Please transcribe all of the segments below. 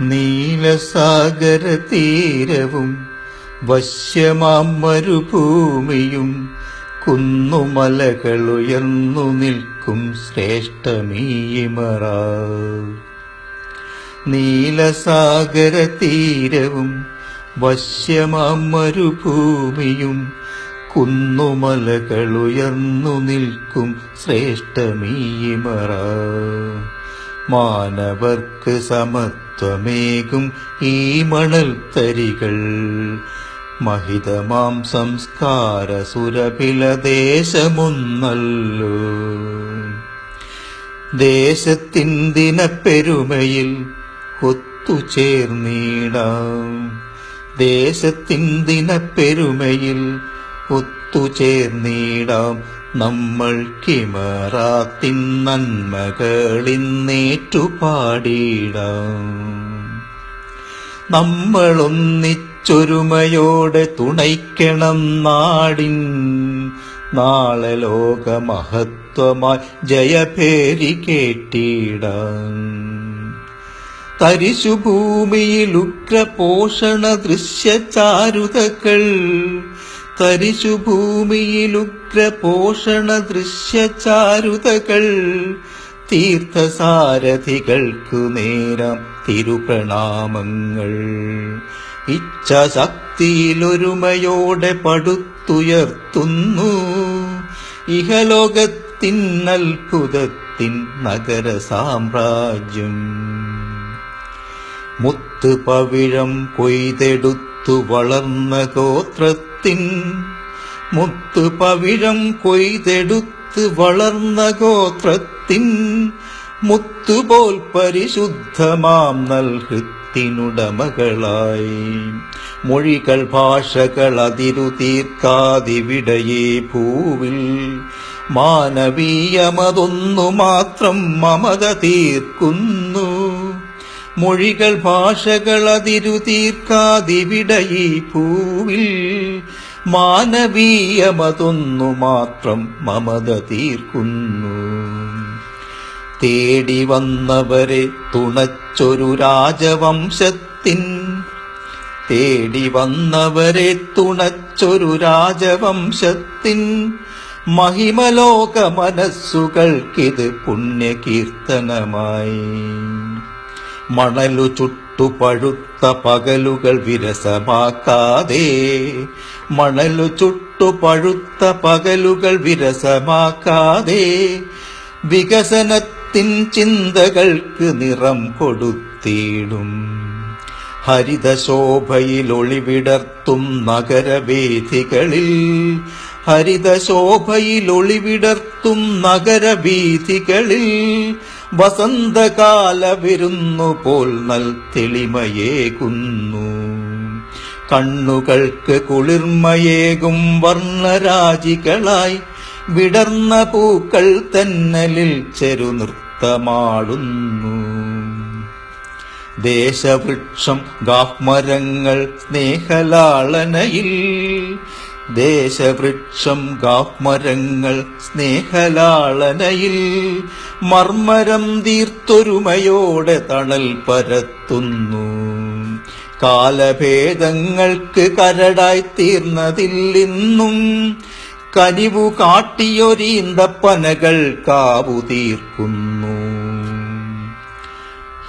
നീലസാഗര തീരവും വശ്യമാം മരുഭൂമിയും കുന്നുമലകളുയർന്നു നിൽക്കും ശ്രേഷ്ഠമീമറ നീലസാഗര തീരവും വശ്യമാം മരുഭൂമിയും കുന്നുമലകളുയർന്നു നിൽക്കും ശ്രേഷ്ഠമീമറ മാനവർക്ക് സമത്വമേകും ഈ മണൽ തരികൾ. മഹിതമാം സംസ്കാര സുരപില ദേശമൊന്നല്ലോ. ദേശത്തിൻ ദിനപ്പെരുമയിൽ കൊത്തുചേർന്നീടാം ദേശത്തിൻ ദിനപ്പെരുമയിൽ ഒത്തുചേർന്നിടാം നമ്മൾ കിമറാത്തിൻ നമ്മൾ നമ്മളൊന്നിച്ചൊരുമയോടെ തുണയ്ക്കണം നാടിൻ. നാളെ ലോകമഹത്വമായി ജയഭേരി കേട്ടിടാം. തരിശുഭൂമിയിൽ ഉഗ്രപോഷണ ദൃശ്യചാരുതകൾ തരിശുഭൂമിയിൽ ദൃശ്യ ദൃശ്യചാരുതകൾ തീർത്ഥസാരഥികൾക്കു നേരം തിരുപ്രണാമങ്ങൾ. ഇച്ഛാശക്തിയിലൊരുമയോടെ പടുത്തുയർത്തുന്നു. ഇഹലോകത്തിൻ അത്ഭുതത്തിൻ നഗര സാമ്രാജ്യം മുത്ത് പവിഴം കൊയ്തെടുത്തു വളർന്ന ഗോത്രത്തിൻ മുത്തു പവിഴം കൊയ്തെടുത്ത് വളർന്ന ഗോത്രത്തിൻ മുത്തുപോൽ പരിശുദ്ധമാം നൽഹൃത്തിനുടമകളായി. മൊഴികൾ ഭാഷകൾ അതിരു തീർക്കാതിവിടയേ ഭൂവിൽ. മാനവീയമതൊന്നു മാത്രം മമത തീർക്കുന്നു. മൊഴികൾ ഭാഷകൾ അതിരു തീർക്കാതിവിടയി പൂവിൽ മാനവീയമതൊന്നു മാത്രം മമത തീർക്കുന്നു. തേടി വന്നവരെ തുണച്ചൊരു രാജവംശത്തിൻ തേടി വന്നവരെ തുണച്ചൊരു രാജവംശത്തിൻ മഹിമലോക മനസ്സുകൾക്കിത് പുണ്യകീർത്തനമായി. മണലു ചുട്ടുപഴുത്ത പകലുകൾ വിരസമാക്കാതെ. മണലു ചുട്ടുപഴുത്ത പകലുകൾ വിരസമാക്കാതെ. വികസനത്തിൻ ചിന്തകൾക്ക് നിറം കൊടുത്തിടും. ഹരിതശോഭയിൽ ഒളിവിടർത്തും നഗരവേദികളിൽ ഹരിതശോഭയിൽ ഒളിവിടർത്തും നഗരവീഥികളിൽ. വസന്തകാല വിരുന്നു പോൽ നൽ തെളിമയേകുന്നു. കണ്ണുകൾക്ക് കുളിർമയേകും വർണരാജികളായി വിടർന്ന പൂക്കൾ തന്നലിൽ ചെറുനൃത്തമാടുന്നു ദേശവൃക്ഷം ഗാഹ്മരങ്ങൾ സ്നേഹലാളനയിൽ ദേശവൃക്ഷം ഗാഹ്മരങ്ങൾ സ്നേഹലാളനയിൽ മർമ്മരം തീർത്തൊരുമയോടെ തണൽ പരത്തുന്നു. കാലഭേദങ്ങൾക്ക് കരടായി തീർന്നതില്ലിന്നും കനിവു കാട്ടിയൊരീന്തപ്പനകൾ കാവു തീർക്കുന്നു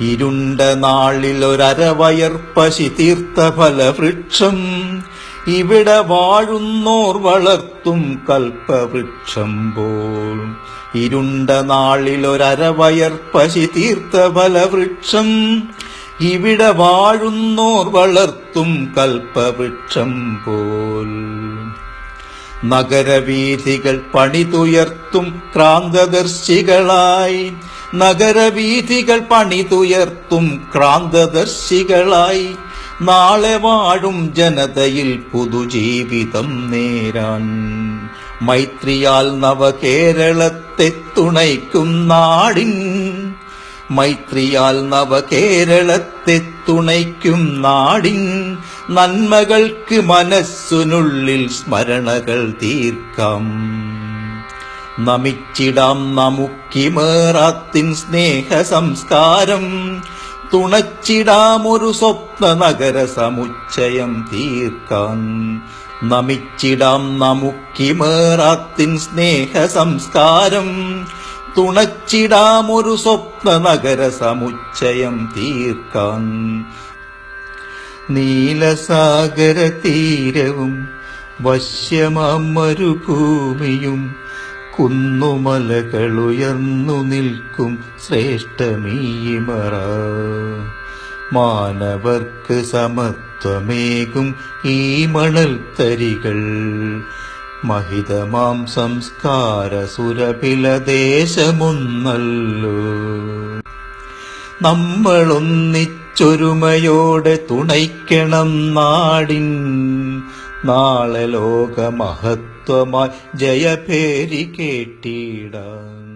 ഇരുണ്ട നാളിൽ ഒരവയർ പശി തീർത്ത ഫലവൃക്ഷം. ഇവിടെ വാഴുന്നോർ വളർത്തും കൽപ്പവൃക്ഷം പോൽ. ഇരുണ്ട നാളിൽ ഒരവയർ പശി തീർത്ത ഫലവൃക്ഷം. ഇവിടെ വാഴുന്നോർ വളർത്തും കൽപ്പവൃക്ഷം പോൽ. നഗരവീഥികൾ പണിതുയർത്തും ക്രാന്തദർശികളായി. നഗരവീഥികൾ പണിതുയർത്തും ക്രാന്തദർശികളായി. നാളെ വാഴും ജനതയിൽ പുതുജീവിതം നേരാൻ. മൈത്രിയാൽ നവകേരളത്തെ തുണയ്ക്കും നാടിൻ. മൈത്രിയാൽ നവകേരളത്തെ തുണയ്ക്കും നാടിൻ. നന്മകൾക്ക് മനസ്സിനുള്ളിൽ സ്മരണകൾ തീർക്കാം. നമിച്ചിടാം നമുക്കിമേറാത്തിൻ സ്നേഹ സംസ്കാരം തുണച്ചിടാമൊരു സ്വപ്ന നഗര സമുച്ചയം തീർക്കാൻ. നമിച്ചിടാം നമുക്കിമേറാത്തിൻ സ്നേഹ സംസ്കാരം തുണച്ചിടാമൊരു സ്വപ്ന നഗര സമുച്ചയം തീർക്കാൻ. നീലസാഗര തീരവും വശ്യമാം മരുഭൂമിയും കുന്നുമലകളുയർന്നു നിൽക്കും ശ്രേഷ്ഠമീമറ മാനവർക്ക് സമത്വമേകും ഈ മണൽത്തരികൾ. മഹിതമാം സംസ്കാര സുരപില ദേശമൊന്നല്ലോ. നമ്മളൊന്നിച്ചൊരുമയോടെ തുണയ്ക്കണം നാടിൻ നാളെ ലോകമഹത്വമായി ജയപേരി കേട്ടിടാൻ